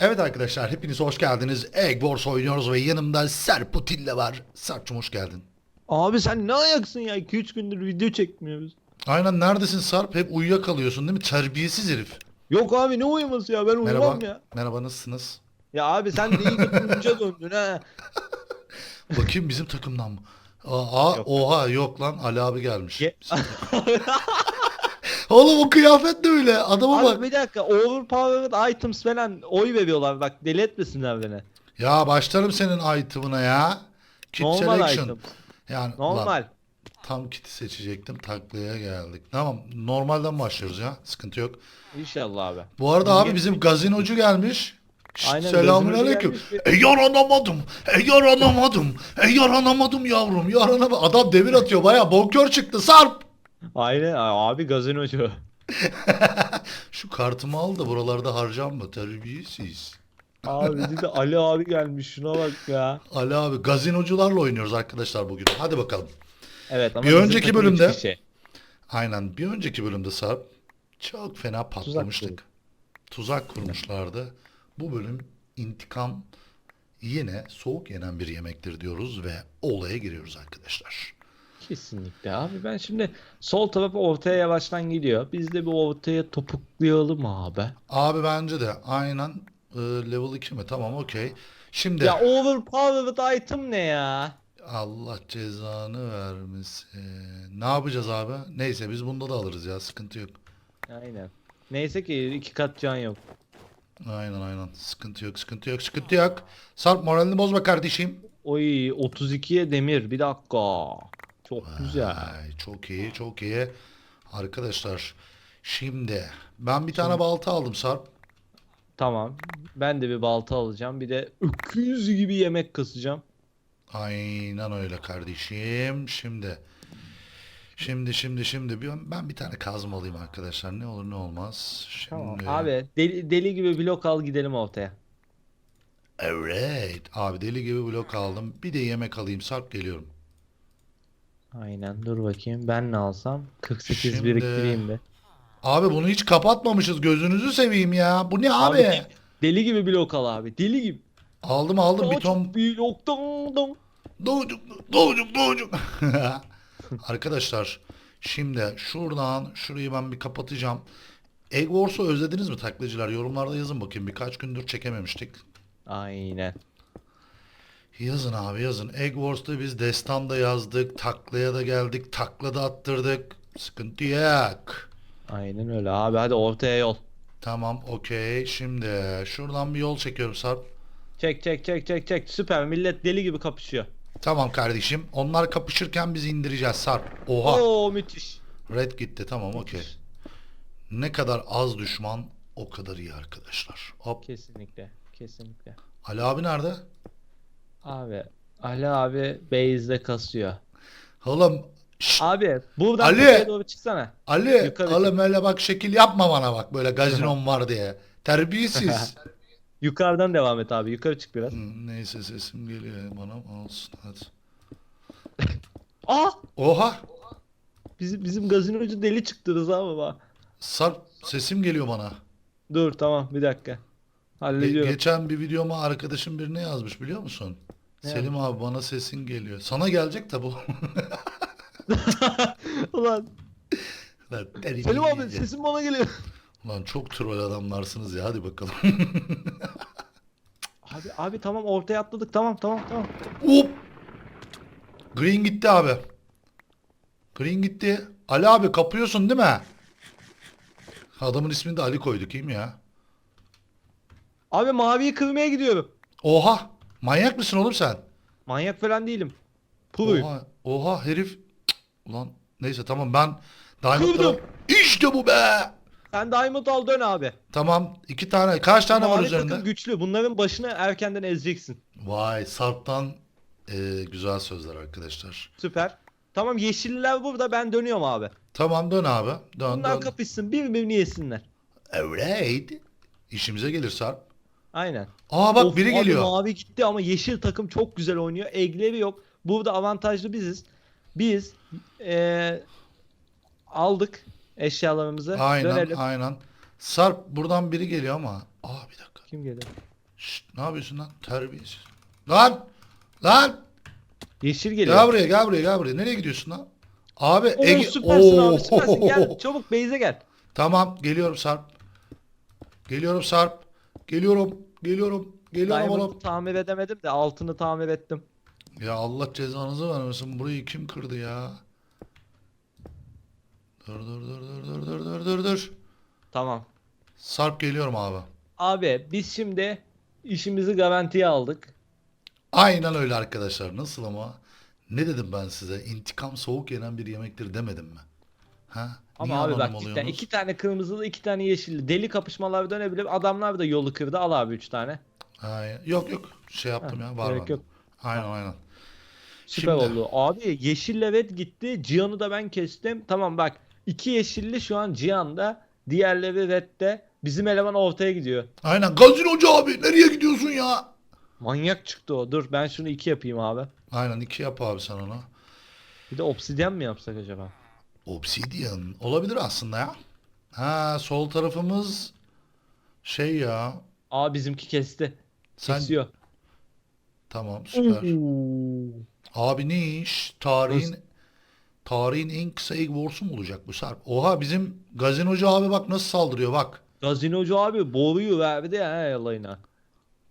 Evet arkadaşlar hepiniz hoş geldiniz. Egg Wars oynuyoruz ve yanımda Serp Utille var. Serp'cum hoş geldin. Abi sen ne ayaksın ya? 2-3 gündür video çekmiyoruz. Aynen neredesin Sarp? Hep uyuyakalıyorsun değil mi? Terbiyesiz herif. Yok abi ne uyuması ya? Ben Merhaba. uyumam ya. Merhaba nasılsınız? Ya abi sen de iyi oyunca döndün ha. Bakayım bizim takımdan mı? Aa, Yok. oha yok lan Ali abi gelmiş. Ge- Oğlum o kıyafet de öyle. Adama abi bak. bir dakika overpowered items falan oy veriyorlar bak deli etmesinler beni. Ya başlarım senin item'ına ya. Kit Normal selection. item. Yani Normal. ulan, tam kiti seçecektim. Taklaya geldik. Tamam normalden başlıyoruz ya. Sıkıntı yok. İnşallah abi. Bu arada abi bizim gazinocu gelmiş. Aynen, Selamünaleyküm. gazinocü E yaranamadım. E yaranamadım. E yaranamadım yavrum. Yaranamadım. Adam demir atıyor baya bonkör çıktı Sarp. Aynen abi gazinocu. Şu kartımı al da buralarda harcanma terbiyesiz. Abi bir de Ali abi gelmiş şuna bak ya. Ali abi gazinocularla oynuyoruz arkadaşlar bugün. Hadi bakalım. Evet ama Bir bizim önceki takım üç bölümde- kişi. Aynen bir önceki bölümde Sarp çok fena patlamıştık. Tuzak kurmuşlardı. Bu bölüm intikam yine soğuk yenen bir yemektir diyoruz ve olaya giriyoruz arkadaşlar. Kesinlikle abi ben şimdi sol tarafı ortaya yavaştan gidiyor. Biz de bir ortaya topuklayalım abi. Abi bence de aynen e, level 2 mi? Tamam okey. Şimdi Ya overpowered item ne ya? Allah cezanı vermesin. Ne yapacağız abi? Neyse biz bunda da alırız ya sıkıntı yok. Aynen. Neyse ki iki kat can yok. Aynen aynen sıkıntı yok sıkıntı yok sıkıntı yok. Sarp moralini bozma kardeşim. Oy 32'ye demir bir dakika. Çok güzel. Ay, çok iyi çok iyi. Arkadaşlar şimdi ben bir tane balta aldım Sarp. Tamam. Ben de bir balta alacağım. Bir de öküz gibi yemek kasacağım. Aynen öyle kardeşim. Şimdi şimdi şimdi şimdi bir- ben bir tane kazma alayım arkadaşlar. Ne olur ne olmaz. Tamam. Şimdi Abi deli, deli gibi blok al gidelim ortaya. Evet. Abi deli gibi blok aldım. Bir de yemek alayım. Sarp geliyorum. Aynen dur bakayım. Ben ne alsam? 48 Şimdi- biriktireyim bir. Abi bunu hiç kapatmamışız. Gözünüzü seveyim ya. Bu ne abi? Abi, Deli gibi blok al abi. Deli gibi. Aldım aldım bir ton. bloktan dan. Doğucuk doğucuk doğucuk. Arkadaşlar şimdi şuradan şurayı ben bir kapatacağım. Egg Wars'u özlediniz mi taklacılar? Yorumlarda yazın bakayım. Birkaç gündür çekememiştik. Aynen. Yazın abi yazın. Egg Wars'ta biz destanda yazdık. Taklaya da geldik. Takla da attırdık. Sıkıntı yok. Aynen öyle abi hadi ortaya yol. Tamam okey. Şimdi şuradan bir yol çekiyorum Sarp. Çek çek çek çek çek. Süper millet deli gibi kapışıyor. Tamam kardeşim. Onlar kapışırken biz indireceğiz Sarp. Oha. Oo müthiş. Red gitti. Tamam okey. Ne kadar az düşman o kadar iyi arkadaşlar. Hop. Kesinlikle. Kesinlikle. Ali abi nerede? Abi Ali abi base'de kasıyor. Oğlum. şşt, Abi buradan Ali! doğru çıksana. Ali. yukarı Oğlum öyle bak şekil yapma bana bak böyle gazinom var diye. Terbiyesiz. Yukarıdan devam et abi. Yukarı çık biraz. Hı, Neyse sesim geliyor bana olsun hadi. Aa! Oha. Bizim bizim gazinocu deli çıktı Rıza baba. Sarp sesim geliyor bana. Dur tamam bir dakika. Ge- Hallediyorum. geçen bir videoma arkadaşım birine yazmış biliyor musun? Selim abi bana sesin geliyor. Sana gelecek bu. Ulan Lan Selim abi terbiyesiz. sesin bana geliyor. Lan çok troll adamlarsınız ya hadi bakalım. Abi abi tamam ortaya atladık. Tamam tamam tamam. Hop. Green gitti abi. Green gitti. Ali abi kapıyorsun değil mi? Adamın ismini de Ali koyduk iyi mi ya? Abi maviyi kırmaya gidiyorum. Oha. Manyak mısın oğlum sen? Manyak falan değilim. Puluyum. Oha. Oha herif. Cık, Ulan neyse tamam ben Diamond'lara... Kırdım. İşte bu be. Sen diamond al dön abi. Tamam iki tane kaç tane var Mavi üzerinde? güçlü. Bunların başını erkenden ezeceksin. Vay Sarp'tan e, güzel sözler arkadaşlar. Süper. Tamam yeşiller burada ben dönüyorum abi. Tamam dön abi. Dön Bunlar dön. kapışsın birbirini yesinler. Evet. İşimize gelir Sarp. Aynen. Aa bak Of, biri abi geliyor. mavi gitti ama yeşil takım çok güzel oynuyor. Egleri yok. Burada avantajlı biziz. Biz eee, aldık eşyalarımızı. Aynen Dönelim. aynen. Sarp buradan biri geliyor ama. Aa bir dakika. Kim geliyor? Şşt, ne yapıyorsun lan? Terbiyesiz. Lan! Lan! Yeşil geliyor. Gel buraya gel buraya gel buraya. Nereye gidiyorsun lan? Abi Oo, Ege... süpersin Oo. abi süpersin. Gel çabuk base'e gel. Tamam geliyorum Sarp. Geliyorum Sarp. Geliyorum. Geliyorum. Geliyorum oğlum. Diamond'ı tamir edemedim de altını tamir ettim. Ya Allah cezanızı vermesin. Burayı kim kırdı ya? Dur dur dur dur dur dur dur dur dur. Tamam. Sarp geliyorum abi. Abi biz şimdi işimizi garantiye aldık. Aynen öyle arkadaşlar. Nasıl ama? Ne dedim ben size? İntikam soğuk yenen bir yemektir demedim mi? Ha? Ama Niye abi bak cidden oluyorsunuz? iki tane kırmızılı iki tane yeşilli deli kapışmalar dönebilir. Adamlar da yolu kırdı. Al abi üç tane. Hayır. Yok yok. Şey yaptım Ha, ya. Var gerek var. yok. Aynen aynen. Süper Şimdi- oldu. Abi yeşille red gitti. Cihan'ı da ben kestim. Tamam bak. iki yeşilli şu an Cihan'da. Diğerleri redde. Bizim eleman ortaya gidiyor. Aynen. Gazinocu abi. Nereye gidiyorsun ya? Manyak çıktı o. Dur ben şunu iki yapayım abi. Aynen iki yap abi sen onu. Bir de obsidyen mi yapsak acaba? Obsidian. Olabilir aslında ya. Ha sol tarafımız şey ya. Aa bizimki kesti. Sen Kesiyor. tamam süper. Abi ne iş? Tarihin tarihin en kısa egg warsu mu olacak bu Sarp? Oha bizim gazinocu abi bak nasıl saldırıyor bak. Gazinocu abi boruyu verdi ya yalayına.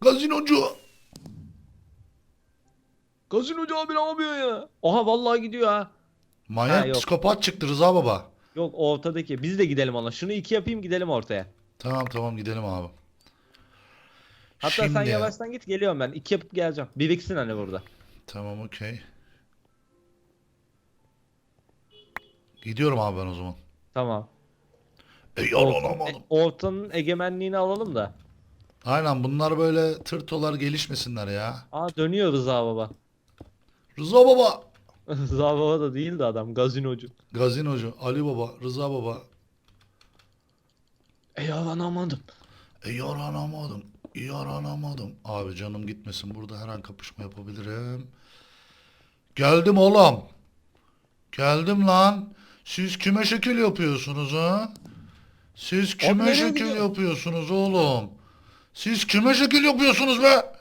Gazinocu. Gazinocu abi ne yapıyor ya? Oha vallahi gidiyor ha. Manyak Ha, yok. psikopat çıktı Rıza baba. Yok ortadaki. Biz de gidelim ona. Şunu iki yapayım gidelim ortaya. Tamam tamam gidelim abi. Hatta sen Şimdi- yavaştan git geliyorum ben. İki yapıp geleceğim. Biriksin hani burada. Tamam okey. Gidiyorum abi ben o zaman. Tamam. E Ortanın, yalanamadım. ortanın egemenliğini alalım da. Aynen bunlar böyle tırtolar gelişmesinler ya. Aa dönüyor Rıza baba. Rıza baba. Rıza baba da değil de adam gazinocu. Gazinocu. Ali baba. Rıza baba. E yalanamadım. E yaranamadım. Yaranamadım. Abi canım gitmesin. Burada her an kapışma yapabilirim. Geldim oğlum. Geldim lan. Siz kime şekil yapıyorsunuz ha? Siz kime şekil gidiyor? yapıyorsunuz oğlum? Siz kime şekil yapıyorsunuz be?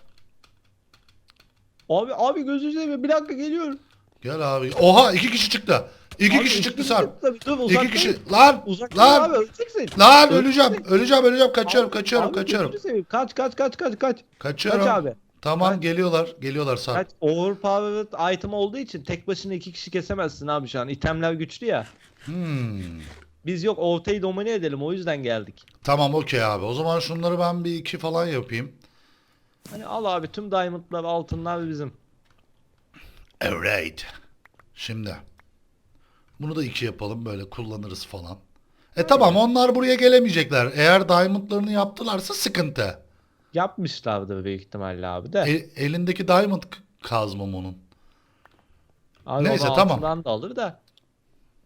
Abi abi gözünü seveyim bir dakika geliyorum. Gel abi. Oha iki kişi çıktı. İki Abi, kişi çıktı Sarp. Dur İki kişi. Lan. Uzak lan. abi öleceksin. Lan Öleceksin. öleceğim. Öleceğim öleceğim. Kaçıyorum Abi, kaçıyorum abi, kaçıyorum. Kaç kaç kaç kaç kaç. Kaçıyorum. Kaç abi. Tamam Kaç. geliyorlar. Geliyorlar Sarp. Kaç overpowered item olduğu için tek başına iki kişi kesemezsin abi şu an. İtemler güçlü ya. Hmm. Biz yok ortayı domine edelim o yüzden geldik. Tamam okey abi. O zaman şunları ben bir iki falan yapayım. Hani al abi tüm diamondlar altınlar bizim. Evet. Şimdi. Bunu da iki yapalım. Böyle kullanırız falan. E tamam onlar buraya gelemeyecekler. Eğer diamondlarını yaptılarsa sıkıntı. Yapmışlardır büyük ihtimalle abi de. E- elindeki diamond kazmam onun. Abi neyse, tamam. altından da alır da.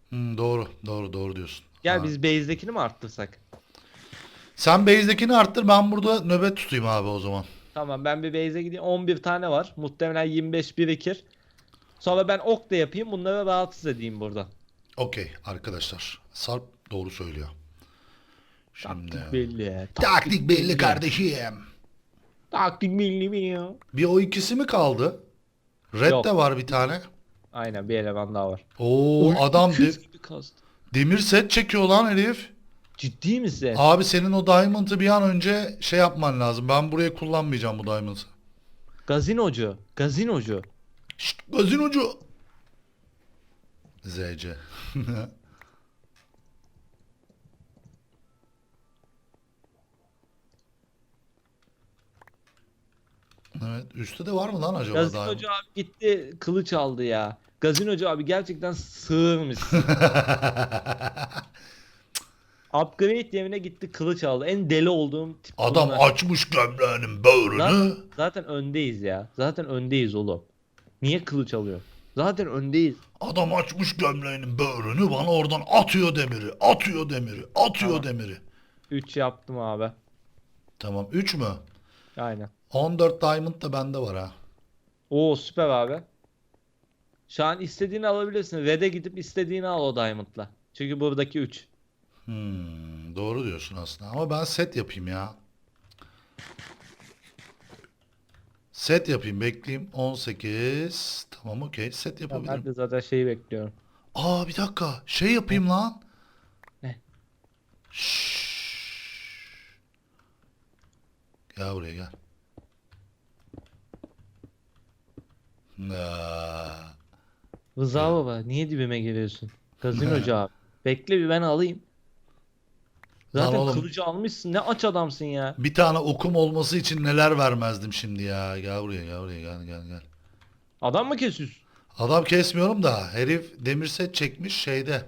Hmm, doğru. Doğru doğru diyorsun. Gel Ha. biz base'dekini mi arttırsak? Sen base'dekini arttır. Ben burada nöbet tutayım abi o zaman. Tamam ben bir base'e gideyim. 11 tane var. Muhtemelen 25 birikir. Sonra ben ok da yapayım. Bunları rahatsız edeyim buradan. Okey arkadaşlar. Sarp doğru söylüyor. Şimdi. Taktik belli. Taktik belli kardeşim. Taktik belli mi ya? Bir o ikisi mi kaldı? Red Yok. de var bir tane. Aynen bir eleman daha var. Oo adam de- demir set çekiyor lan herif. Ciddi misin? Abi senin o diamond'ı bir an önce şey yapman lazım. Ben buraya kullanmayacağım bu diamond'ı. Gazinocu. Gazinocu. Şşt gazinocu. ZC. evet üstte de var mı lan acaba? Gazinocu abi gitti kılıç aldı ya. Gazinocu abi gerçekten sığırmış. Upgrade yerine gitti kılıç aldı. En deli olduğum tip Adam bunlar. açmış gömleğinin böğrünü. Zaten, zaten öndeyiz ya. Zaten öndeyiz oğlum. Niye kılıç alıyor? Zaten öndeyiz. Adam açmış gömleğinin böğrünü bana oradan atıyor demiri. Atıyor demiri. Atıyor Tamam. demiri. 3 yaptım abi. Tamam 3 mü? Aynen. 14 diamond da bende var ha. Oo süper abi. Şu an istediğini alabilirsin. Red'e gidip istediğini al o diamond'la. Çünkü buradaki 3. Hmm, doğru diyorsun aslında ama ben set yapayım ya. Set yapayım bekleyeyim. 18. Tamam okey. Set Ben yapabilirim. de zaten şeyi bekliyorum. Aa bir dakika. Şey yapayım lan. Ne? Şşş. Gel buraya gel. Aa. Rıza baba niye dibime giriyorsun? Gazinocu abi. Bekle bir ben alayım. Zaten oğlum. kılıcı almışsın. Ne aç adamsın ya. Bir tane okum olması için neler vermezdim şimdi ya. Gel buraya gel buraya gel gel gel. Adam mı kesiyorsun? Adam kesmiyorum da herif demir set çekmiş şeyde.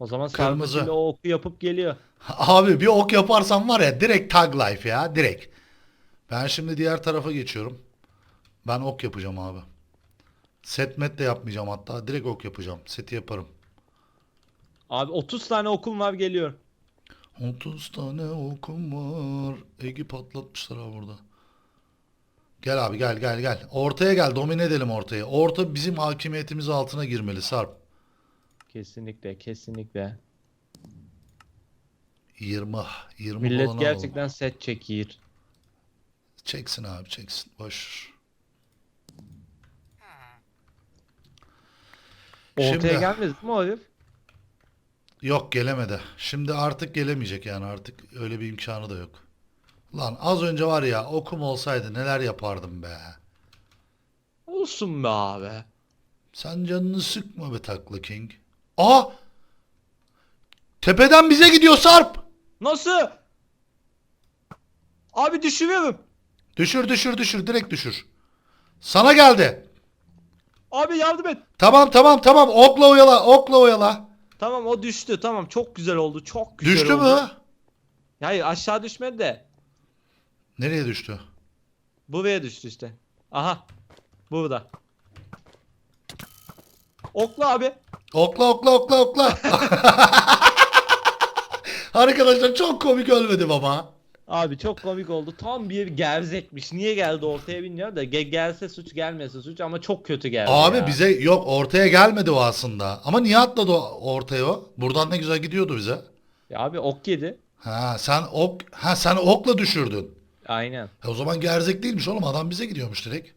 O zaman Kırmızı. sarmasıyla o oku yapıp geliyor. Abi bir ok yaparsam var ya direkt tag life ya direkt. Ben şimdi diğer tarafa geçiyorum. Ben ok yapacağım abi. Set met de yapmayacağım hatta. Direkt ok yapacağım. Seti yaparım. Abi 30 tane okum var geliyor. 30 tane okum var. Egi patlatmışlar abi burada. Gel abi gel gel gel. Ortaya gel. Domine edelim ortayı. Orta bizim hakimiyetimiz altına girmeli Sarp. Kesinlikle kesinlikle. 20. 20 Millet gerçekten set çekiyor. Çeksin abi çeksin. Boş. Ortaya Şimdi- gelmez mi o herif? Yok gelemedi. Şimdi artık gelemeyecek yani artık öyle bir imkanı da yok. Lan az önce var ya okum olsaydı neler yapardım be. Olsun be abi. Sen canını sıkma be takla king. Aa! Tepeden bize gidiyor Sarp. Nasıl? Abi düşürüyorum. Düşür düşür düşür direkt düşür. Sana geldi. Abi yardım et. Tamam tamam tamam okla oyala okla oyala. Tamam o düştü. Tamam çok güzel oldu. Çok güzel Düştü oldu. mü? Hayır aşağı düşmedi de. Nereye düştü? Buraya düştü işte. Aha. Burada. Okla abi. Okla okla okla okla. Arkadaşlar çok komik ölmedim ama. Abi çok komik oldu. Tam bir gerzekmiş. Niye geldi ortaya bilmiyorum da ge- gelse suç gelmese suç ama çok kötü geldi Abi ya. bize yok ortaya gelmedi o aslında. Ama niye atladı o ortaya o? Buradan ne güzel gidiyordu bize. Ya abi ok yedi. Ha sen ok ha sen okla düşürdün. Aynen. E, o zaman gerzek değilmiş oğlum adam bize gidiyormuş direkt.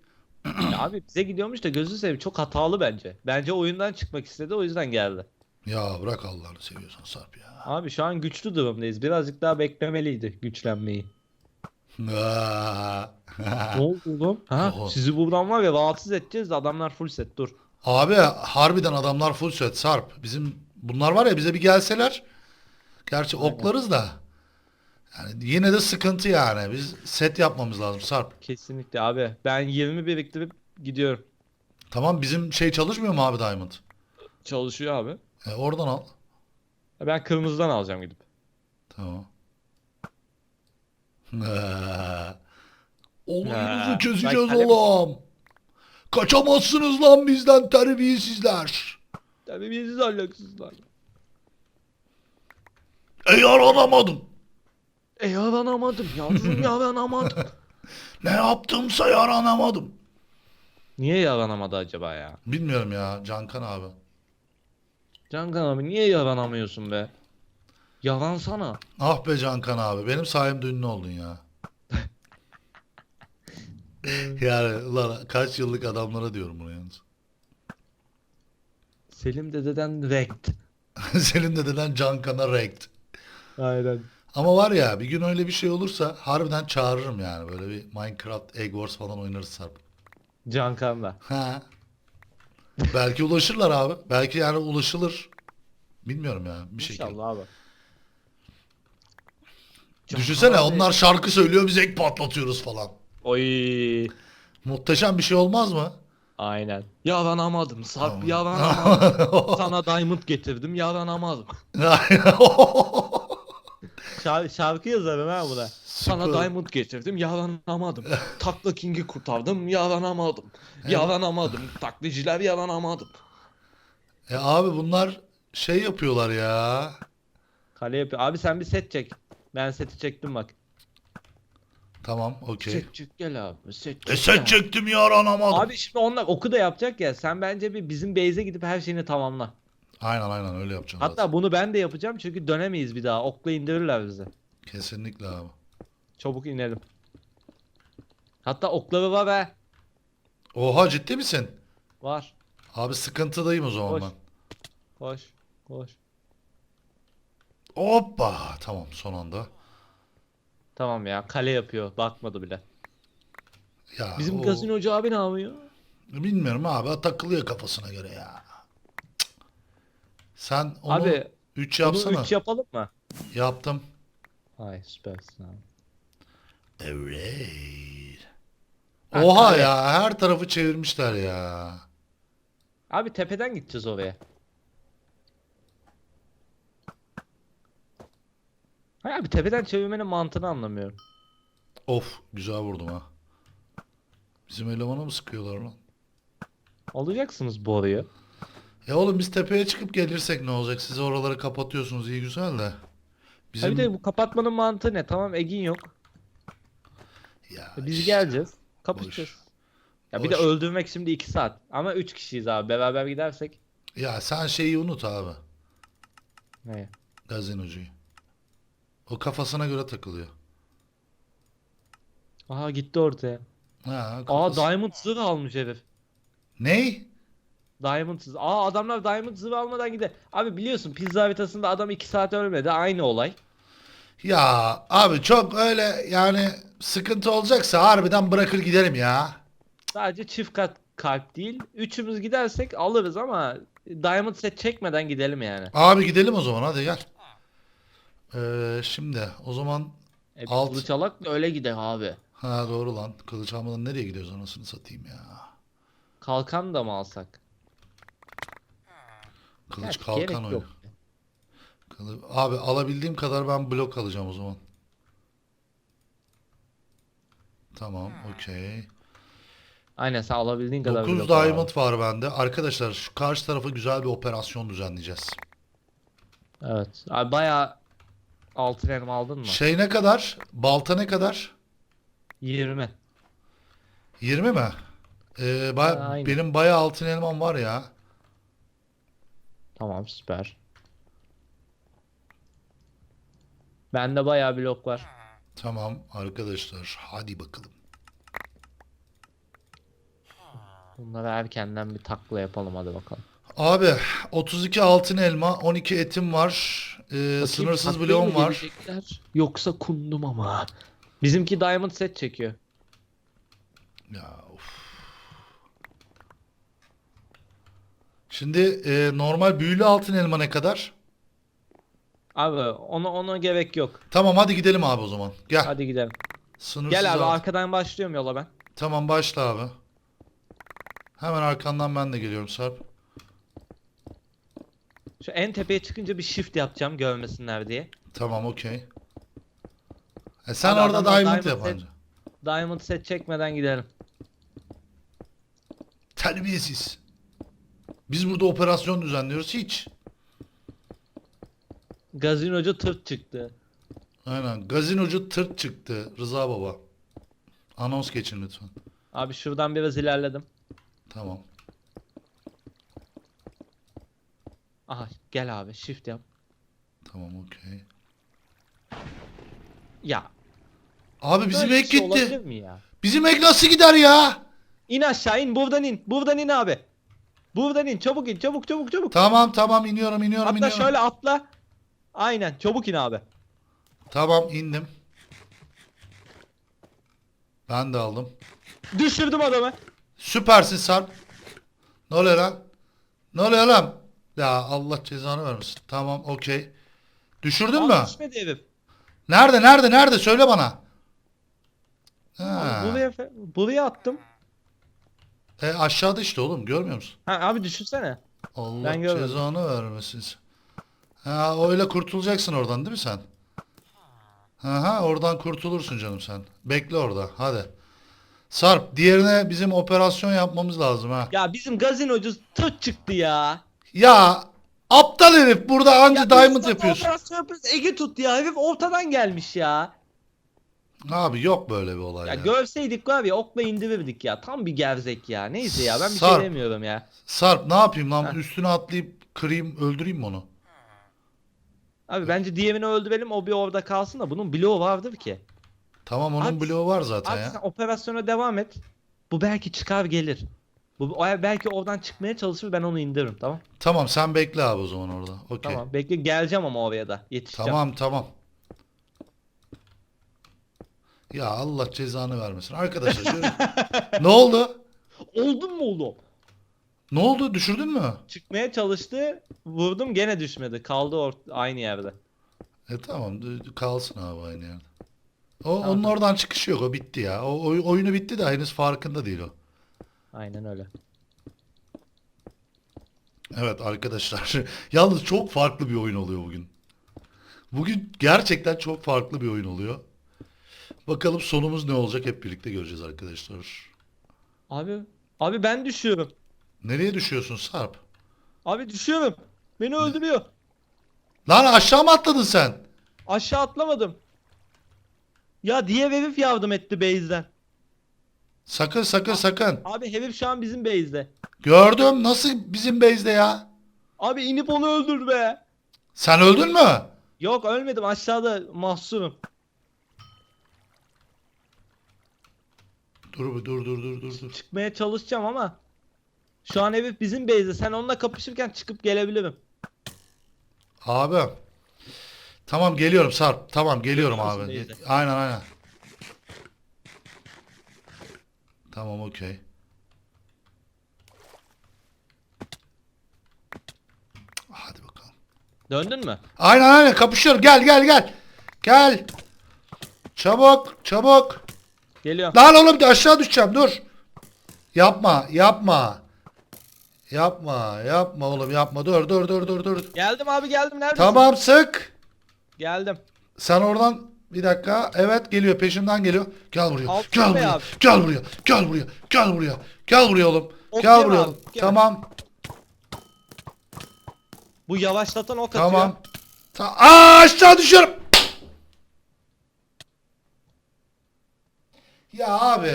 Ya abi bize gidiyormuş da gözü seveyim çok hatalı bence. Bence oyundan çıkmak istedi o yüzden geldi. Ya bırak Allah'ını seviyorsan Sarp ya. Abi şu an güçlü durumdayız. Birazcık daha beklemeliydi güçlenmeyi. Ne oldu oğlum? Ha, Oho. sizi buradan var ya rahatsız edeceğiz de adamlar full set dur. Abi harbiden adamlar full set Sarp. Bizim bunlar var ya bize bir gelseler. Gerçi oklarız da. Yani yine de sıkıntı yani. Biz set yapmamız lazım Sarp. Kesinlikle abi. Ben 20 biriktirip gidiyorum. Tamam bizim şey çalışmıyor mu abi Diamond? Çalışıyor abi. E, oradan al. Ben kırmızıdan alacağım gidip. Tamam. Olayınızı çözeceğiz kalem- oğlum. Kaçamazsınız lan bizden terbiyesizler. Biziz ahlaksızlar. E yaranamadım. E yaranamadım yavrum yaranamadım. Ne yaptımsa yaranamadım. niye yaranamadı acaba ya? Bilmiyorum ya Cankan abi. Cankan abi niye yaranamıyorsun be? Yaransana. Ah be Cankan abi. Benim sayemde ünlü oldun ya. Yani ulan kaç yıllık adamlara diyorum bunu yalnız. Selim dededen rekt. Senin de deden Cankan'a rekt. Aynen. Ama var ya bir gün öyle bir şey olursa harbiden çağırırım yani. Böyle bir Minecraft Egg Wars falan oynarız Sarp. Cankan'la. Ha. Belki ulaşırlar abi. Belki yani ulaşılır. Bilmiyorum ya bir şekilde. İnşallah abi. Düşünsene abi- onlar şarkı söylüyor biz ek patlatıyoruz falan. Oy. Muhteşem bir şey olmaz mı? Aynen. Yaranamadım Sarp Tamam. yaranamadım. Sana diamond getirdim yaranamadım. Şar- şarkı yazarım ha buna. Sana diamond getirdim yaranamadım. Takla King'i kurtardım yaranamadım. Yaranamadım. Takliciler yaranamadım. E abi bunlar şey yapıyorlar ya. Kale yapıyor. Abi sen bir set çek. Ben seti çektim bak. Tamam okey. Set çek gel abi. Set çek. E sen gel. çektim yaranamadım. Abi şimdi onlar oku da yapacak ya. Sen bence bir bizim base'e gidip her şeyini tamamla. Aynen aynen öyle yapacağım Hatta zaten. bunu ben de yapacağım çünkü dönemeyiz bir daha. Okla indirirler bizi. Kesinlikle abi. Çabuk inelim. Hatta okları var be. Oha ciddi misin? Var. Abi sıkıntıdayım o zaman Koş. ben. Koş. Koş. Hoppa. Tamam son anda. Tamam ya kale yapıyor. Bakmadı bile. Ya Bizim o- gazinocu abi ne yapıyor? Bilmiyorum abi takılıyor kafasına göre ya. Cık. Sen onu Abi 3 bunu yapsana. 3 yapalım mı? Yaptım. Ay süpersin abi. Evet. Ha, Oha ya her tarafı çevirmişler ya. Abi tepeden gideceğiz oraya. Hayır abi tepeden çevirmenin mantığını anlamıyorum. Of güzel vurdum ha. Bizim elemana mı sıkıyorlar lan? Alacaksınız bu orayı. Ya oğlum biz tepeye çıkıp gelirsek ne olacak? Siz oraları kapatıyorsunuz iyi güzel de. Bizim bir de bu kapatmanın mantığı ne? Tamam Egin yok. Ya E Biz işte. geleceğiz. Kapatacağız. Ya bir de Boş. öldürmek şimdi 2 saat. Ama 3 kişiyiz abi. Beraber gidersek. Ya sen şeyi unut abi. Ne? Gazinocuyu. O kafasına göre takılıyor. Aha gitti ortaya. Ha, Aa kafası... Diamond zırh almış herif. Ney? Diamond zırh. Aa adamlar Diamond zırh almadan gider. Abi biliyorsun pizza haritasında adam 2 saat ölmedi. Aynı olay. Ya abi çok öyle yani sıkıntı olacaksa harbiden bırakır giderim ya. Sadece çift kat kalp değil. Üçümüz gidersek alırız ama Diamond set çekmeden gidelim yani. Abi gidelim o zaman hadi gel. Ee, şimdi o zaman E, Alt. Kılıç alak da öyle gider abi. ha doğru lan kılıç almadan nereye gidiyoruz anasını satayım ya. Kalkan da mı alsak? Kılıç Gerçi kalkan oyunu. yok. Kılı- Abi alabildiğim kadar ben blok alacağım o zaman. Tamam okey. Aynen sen alabildiğin kadar 9 blok al abi. diamond var bende. Arkadaşlar şu karşı tarafa güzel bir operasyon düzenleyeceğiz. Evet. Abi bayağı altın elma aldın mı? Şey ne kadar? Balta ne kadar? 20. 20 mi? Ee, aynen. benim bayağı altın elmam var ya. Tamam süper. Bende bayağı blok var. Tamam arkadaşlar hadi bakalım. Bunları erkenden bir takla yapalım hadi bakalım. Abi 32 altın elma 12 etim var. Ee, Bakayım, sınırsız bloğum mı var. verecekler, Yoksa kundum ama. Bizimki diamond set çekiyor. Ya of. Şimdi e, normal büyülü altın elma ne kadar? Abi ona ona gerek yok. Tamam hadi gidelim abi o zaman. Gel. Hadi gidelim. Sınırsız Gel abi altın- arkadan başlıyorum yola ben. Tamam başla abi. Hemen arkandan ben de geliyorum Sarp. Şu en tepeye çıkınca bir shift yapacağım görmesinler diye. Tamam okey. E sen Abi orada adamlar diamond, diamond yap set- anca. Diamond set çekmeden gidelim. Terbiyesiz. Biz burada operasyon düzenliyoruz hiç. Gazinocu tırt çıktı. Aynen. Gazinocu tırt çıktı Rıza Baba. Anons geçin lütfen. Abi şuradan biraz ilerledim. Tamam. Aha gel abi shift yap. Tamam okey. Ya. Abi bizim böyle bir ek şey gitti. mi ya? Bizim ek nasıl gider ya? İn aşağı in buradan in. Buradan in abi. Buradan in çabuk in çabuk çabuk çabuk. Tamam tamam iniyorum iniyorum Hatta iniyorum. şöyle atla. Aynen çabuk in abi. Tamam indim. Ben de aldım. Düşürdüm adamı. Süpersin Sarp. Ne oluyor lan? Ne oluyor lan? Ya Allah cezanı vermesin. Tamam okey. Düşürdün mü? Düşmedi herif. Nerede nerede nerede söyle bana. Ha. Abi buraya, buraya attım. E, aşağıda işte oğlum görmüyor musun? Ha, abi düşünsene. Allah Ben görmedim. cezanı vermesin. Ha öyle kurtulacaksın oradan değil mi sen? Aha oradan kurtulursun canım sen. Bekle orada hadi. Sarp diğerine bizim operasyon yapmamız lazım ha. Ya bizim gazinocu tırt çıktı ya. Ya aptal herif burada anca diamond yapıyorsun. Operasyon yapıyoruz. Ege tut ya. Herif ortadan gelmiş ya. Abi yok böyle bir olay Ya ya. görseydik var ya okla indirirdik ya. Tam bir gerzek ya. Neyse ya ben bir Sarp. şey demiyorum ya. Sarp ne yapayım lan üstüne atlayıp kırayım öldüreyim mi onu? Abi bence diğerini öldürelim o bir orada kalsın da bunun bloğu vardır ki. Tamam onun Abi- bloğu var zaten Abi ya. sen operasyona devam et. Bu belki çıkar gelir. Bu o belki oradan çıkmaya çalışır ben onu indiririm tamam. Tamam sen bekle abi o zaman orada. Okey. Tamam bekle geleceğim ama oraya da yetişeceğim. Tamam tamam. Ya Allah cezanı vermesin. Arkadaşlar şöyle- ne oldu? Oldun mu oğlum? Ne oldu? Düşürdün mü? Çıkmaya çalıştı vurdum gene düşmedi kaldı or- aynı yerde. E tamam kalsın abi aynı yerde. O, onun oradan çıkışı yok o bitti ya. O oy- oyunu bitti de henüz farkında değil o. Aynen öyle. Evet arkadaşlar. Yalnız çok farklı bir oyun oluyor bugün. Bugün gerçekten çok farklı bir oyun oluyor. Bakalım sonumuz ne olacak hep birlikte göreceğiz arkadaşlar. Abi abi ben düşüyorum. Nereye düşüyorsun Sarp? Abi düşüyorum. Beni öldürüyor. Lan aşağı mı atladın sen? Aşağı atlamadım. Ya diye herif yardım etti base'den. Sakın sakın sakın. Abi herif şu an bizim base'de. Gördüm nasıl bizim base'de ya? Abi inip onu öldür be. Sen öldün mü? Yok ölmedim aşağıda mahsurum. Dur bir dur dur dur dur dur. Çıkmaya çalışacağım ama. Şu an herif bizim base'de. Sen onunla kapışırken çıkıp gelebilirim. Abi. Tamam geliyorum Sarp. Tamam geliyorum Geliyor abi. musun? Aynen aynen. Tamam okey. Hadi bakalım. Döndün mü? Aynen aynen kapışıyorum. Gel gel gel. Gel. Çabuk çabuk. Geliyorum. Lan oğlum aşağı düşeceğim dur. Yapma yapma. Yapma yapma oğlum yapma dur dur dur dur dur. Geldim abi geldim. Neredesin? Tamam sık. Geldim. Sen oradan bir dakika. Evet geliyor peşimden geliyor. Gel buraya. Alt gel buraya. abi. Gel buraya. Gel buraya. Gel buraya. Gel buraya oğlum. Ok gel buraya abi, oğlum. yeme. Tamam. Bu yavaşlatan ok atıyor. Tamam. Ta Aa aşağı düşüyorum. Ya abi.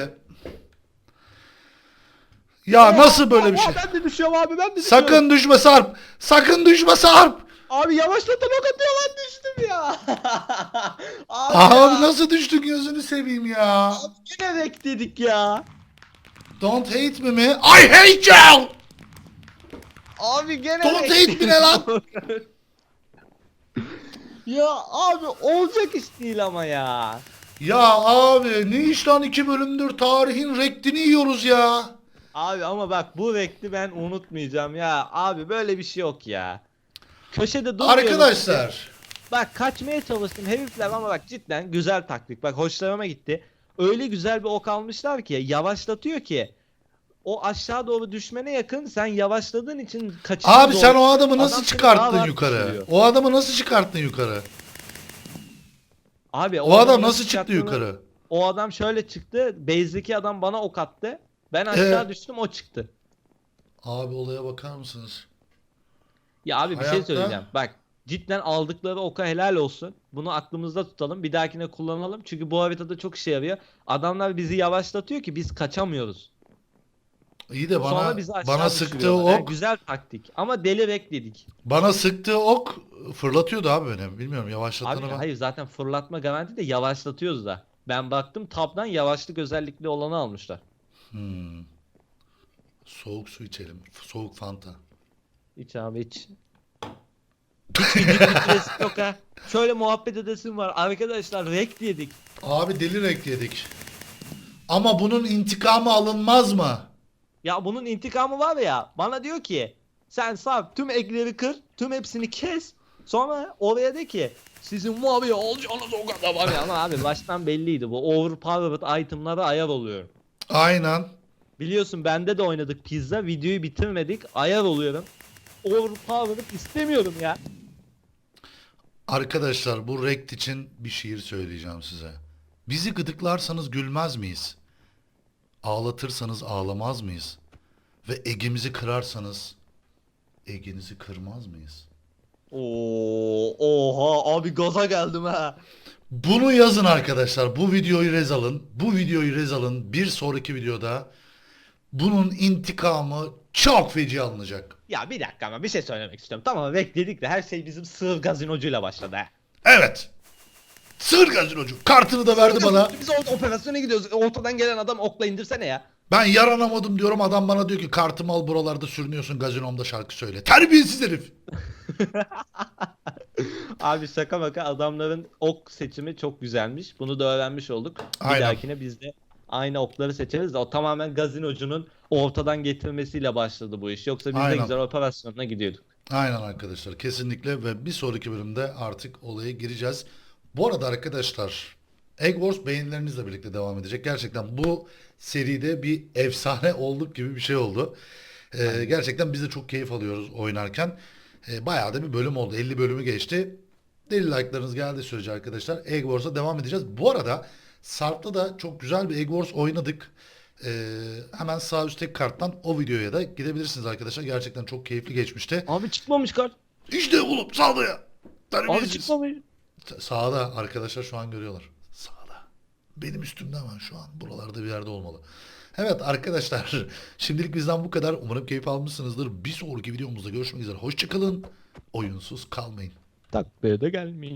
Ya nasıl böyle bir şey? Ben de düşüyorum abi ben de düşüyorum. Sakın düşme Sarp. Sakın düşme Sarp. Abi yavaşlatan ok atıyor lan düştüm ya. abi, Abi ya. nasıl düştün gözünü seveyim ya. Abi yine rek dedik ya. Don't hate me mi? I hate you. Abi gene Don't hate me ne lan? ya abi olacak iş değil ama ya. Ya abi ne iş lan iki bölümdür tarihin rektini yiyoruz ya. Abi ama bak bu rekti ben unutmayacağım ya. Abi böyle bir şey yok ya. Köşede durmuyorum. Arkadaşlar. Bak kaçmaya çalıştım herifler ama bak cidden güzel taktik. Bak hoşlarıma gitti. Öyle güzel bir ok almışlar ki yavaşlatıyor ki. O aşağı doğru düşmene yakın sen yavaşladığın için kaçışın Abi zor. sen o adamı nasıl Adam çıkarttın yukarı? düşürüyor. O adamı nasıl çıkarttın yukarı? Abi O adam adamın nasıl çıktı yukarı? O adam şöyle çıktı. Base'deki adam bana ok attı. Ben aşağı Ee? düştüm o çıktı. Abi olaya bakar mısınız? Ya abi bir şey Hayatta- söyleyeceğim. Bak cidden aldıkları oka helal olsun. Bunu aklımızda tutalım. Bir dahakine kullanalım. Çünkü bu haritada çok işe yarıyor. Adamlar bizi yavaşlatıyor ki biz kaçamıyoruz. İyi de Sonra bana bizi aşağı bana sıktığı düşürüyorlar. Yani ok, güzel taktik. Ama deli rek dedik. bana sıktığı ok fırlatıyordu abi beni. Bilmiyorum Abi yavaşlatanı ben. hayır zaten fırlatma garanti de yavaşlatıyoruz da. Ben baktım tabdan yavaşlık özellikli olanı almışlar. Hmm. Soğuk su içelim. Soğuk fanta. İç abi iç. Bitiresi yok ha. Şöyle muhabbet edesim var. Arkadaşlar rek dedik. Abi deli renk yedik. Ama bunun intikamı alınmaz mı? Ya bunun intikamı var ya. Bana diyor ki sen Sarp tüm ekleri kır. Tüm hepsini kes. Sonra oraya de ki sizin var ya olacağınız o kadar var ya. Ama abi baştan belliydi bu. Overpowered itemlara ayar oluyorum. Aynen. Biliyorsun bende de oynadık pizza. Videoyu bitirmedik. Ayar oluyorum. Overpowered istemiyorum ya. Arkadaşlar bu rekt için bir şiir söyleyeceğim size. Bizi gıdıklarsanız gülmez miyiz? Ağlatırsanız ağlamaz mıyız? Ve egimizi kırarsanız eginizi kırmaz mıyız? Oo, oha abi gaza geldim ha. Bunu yazın arkadaşlar. Bu videoyu rez alın. Bu videoyu rez alın. Bir sonraki videoda bunun intikamı çok feci alınacak. Ya bir dakika ama bir şey söylemek istiyorum. Tamam bekledik de her şey bizim sığır gazinocuyla başladı ha. Evet. Sığır gazinocu. Kartını da verdi bana. Biz orada operasyona gidiyoruz. Ortadan gelen adam okla indirsene ya. Ben yaranamadım diyorum. Adam bana diyor ki kartımı al buralarda sürünüyorsun gazinomda şarkı söyle. Terbiyesiz herif. Abi şaka maka adamların ok seçimi çok güzelmiş. Bunu da öğrenmiş olduk. Bir Aynen. dahakine biz de aynı okları seçeriz de o tamamen gazinocunun ortadan getirmesiyle başladı bu iş. Yoksa biz de Aynen. güzel operasyonuna gidiyorduk. Aynen arkadaşlar kesinlikle ve bir sonraki bölümde artık olaya gireceğiz. Bu arada arkadaşlar Egg Wars beğenilerinizle birlikte devam edecek. Gerçekten bu seride bir efsane olduk gibi bir şey oldu. Ee, gerçekten biz de çok keyif alıyoruz oynarken. Ee, bayağı da bir bölüm oldu. 50 bölümü geçti. Deli like'larınız geldiği sürece arkadaşlar Egg Wars'a devam edeceğiz. Bu arada Sarp'ta da çok güzel bir Egg Wars oynadık. Ee, hemen sağ üstteki karttan o videoya da gidebilirsiniz arkadaşlar. Gerçekten çok keyifli geçmişti. Abi çıkmamış kart. İşte oğlum sağda ya. Abi çıkmamış. Sağda arkadaşlar şu an görüyorlar. Benim üstümde hemen şu an. Buralarda bir yerde olmalı. Evet arkadaşlar. Şimdilik bizden bu kadar. Umarım keyif almışsınızdır. Bir sonraki videomuzda görüşmek üzere. Hoşçakalın. Oyunsuz kalmayın. Taklaya da gelmeyin.